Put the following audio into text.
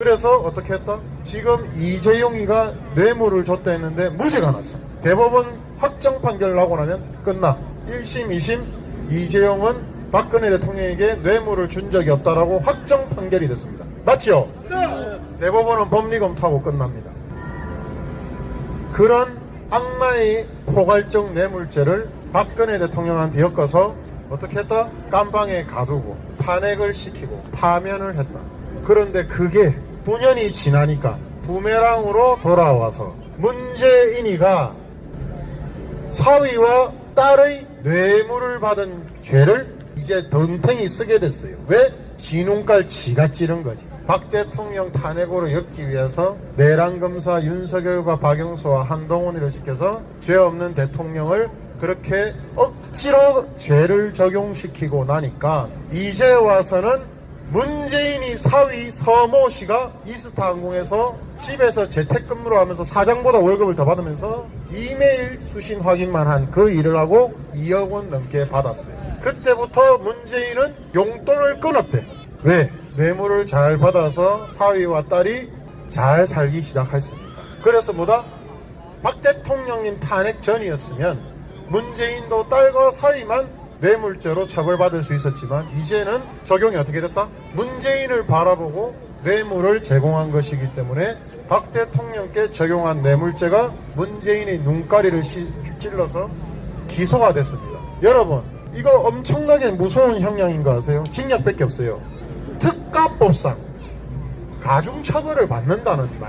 그래서 어떻게 했다? 지금 이재용이가 뇌물을 줬다 했는데 무죄가 났어. 대법원 확정 판결 나고 나면 끝나. 1심, 2심 이재용은 박근혜 대통령에게 뇌물을 준 적이 없다라고 확정 판결이 됐습니다. 맞죠? 대법원은 법리 검토하고 끝납니다. 그런 악마의 포괄적 뇌물죄를 박근혜 대통령한테 엮어서 어떻게 했다? 깜방에 가두고 탄핵을 시키고 파면을 했다. 그런데 그게 9년이 지나니까 부메랑으로 돌아와서 문재인이가 사위와 딸의 뇌물을 받은 죄를 이제 덤탱이 쓰게 됐어요. 왜? 진홍깔 지가 찌른 거지. 박 대통령 탄핵으로 엮기 위해서 내란 검사 윤석열과 박영수와 한동훈이를 시켜서 죄 없는 대통령을 그렇게 억지로 죄를 적용시키고 나니까 이제 와서는 문재인이 사위 서모 씨가 이스타 항공에서 집에서 재택근무를 하면서 사장보다 월급을 더 받으면서 이메일 수신 확인만 한 그 일을 하고 2억 원 넘게 받았어요. 그때부터 문재인은 용돈을 끊었대. 왜? 뇌물을 잘 받아서 사위와 딸이 잘 살기 시작했습니다. 그래서 뭐다? 박 대통령님 탄핵 전이었으면 문재인도 딸과 사위만 뇌물죄로 처벌받을 수 있었지만 이제는 적용이 어떻게 됐다? 문재인을 바라보고 뇌물을 제공한 것이기 때문에 박 대통령께 적용한 뇌물죄가 문재인의 눈가리를 시- 찔러서 기소가 됐습니다. 여러분 이거 엄청나게 무서운 형량인 거 아세요? 징역밖에 없어요. 특가법상 가중처벌을 받는다는 말.